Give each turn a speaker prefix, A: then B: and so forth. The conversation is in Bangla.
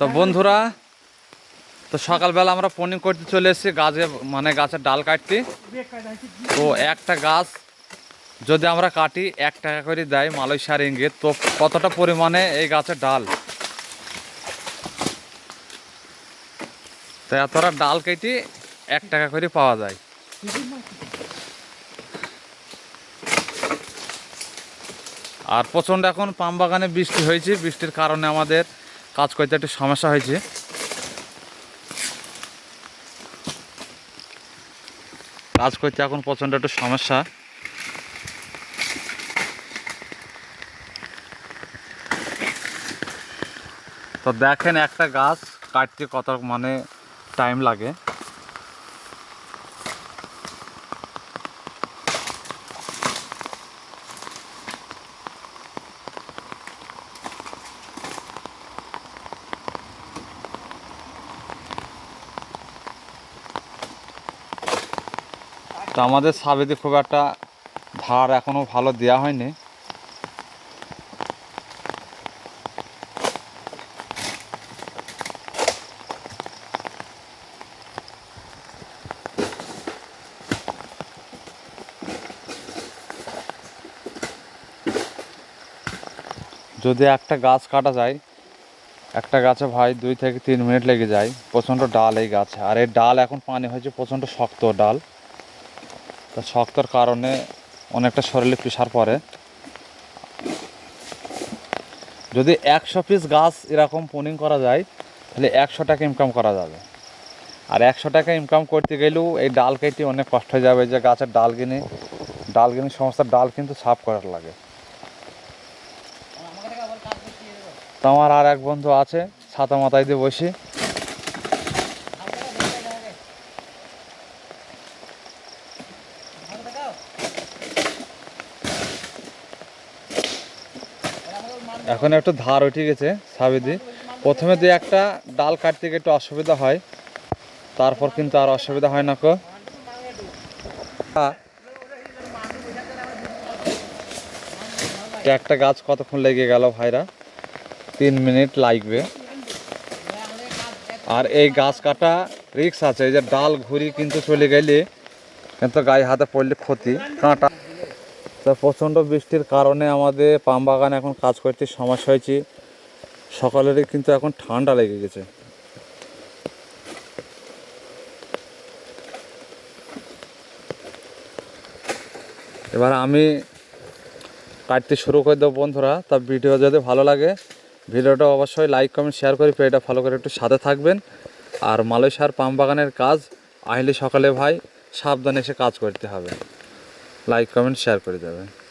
A: তো বন্ধুরা তো সকালবেলা আমরা পনিং করতে চলে এসেছি গাছে মানে গাছের ডাল কাটতে। তো একটা গাছ যদি আমরা কাটি এক টাকা করে দেয় মালয়েশিয়ার ইঙ্গিত। তো কতটা পরিমাণে এই গাছের ডাল? তো এতটা ডাল কেটে এক টাকা করে পাওয়া যায়। আর প্রচণ্ড এখন পাম বাগানে বৃষ্টি হয়েছে। বৃষ্টির কারণে আমাদের কাজ করতে একটু সমস্যা হয়েছে। কাজ করতে এখন প্রচণ্ড একটু সমস্যা। তো দেখেন একটা গাছ কাটতে কত মানে টাইম লাগে। তো আমাদের সাবেদি খুব একটা ধার এখনও ভালো দেওয়া হয়নি। যদি একটা গাছ কাটা যায়, একটা গাছে ভাই দুই থেকে তিন মিনিট লেগে যায়, প্রচণ্ড ডাল এই গাছে। আর এই ডাল এখন পানি হয়েছে প্রচণ্ড শক্ত ডাল। তা শক্তর কারণে অনেকটা শরীরে প্রেশার পড়ে। যদি একশো পিস গাছ এরকম পুনিং করা যায়, তাহলে একশো টাকা ইনকাম করা যাবে। আর একশো টাকা ইনকাম করতে গেলেও এই ডাল কেটে অনেক কষ্ট হয়ে যাবে, যে গাছের ডাল কিনে ডাল কিনে সমস্ত ডাল কিন্তু সাফ করার লাগে। তো আমার আর এক বন্ধু আছে, ছাতা মাথায় দিয়ে বসি। এখন একটু ধার উঠে গেছে সাবিদি প্রথমে দিয়ে একটা ডাল কাটতে গিয়ে একটু অসুবিধা হয়। তারপর কিন্তু আর অসুবিধা হয় না কো। একটা গাছ কতক্ষণ লেগে গেল ভাইরা? তিন মিনিট লাগবে। আর এই গাছ কাটা রিক্স আছে, এই যে ডাল ঘুরি কিন্তু চলে গেলে কিন্তু গায়ে হাতে পড়লে ক্ষতি, কাঁটা। তা প্রচণ্ড বৃষ্টির কারণে আমাদের পাম বাগানে এখন কাজ করতে সমস্যা হয়েছে। সকালেরই কিন্তু এখন ঠান্ডা লেগে গেছে। এবার আমি কাটতে শুরু করে দেবো বন্ধুরা। তা ভিডিও যদি ভালো লাগে, ভিডিওটা অবশ্যই লাইক কমেন্ট শেয়ার করে পেজটা ফলো করে একটু সাথে থাকবেন। আর মালয়েশিয়ার পাম বাগানের কাজ, আহিলে সকালে ভাই সাবধানে এসে কাজ করতে হবে। লাইক কমেন্ট শেয়ার করে দেবেন।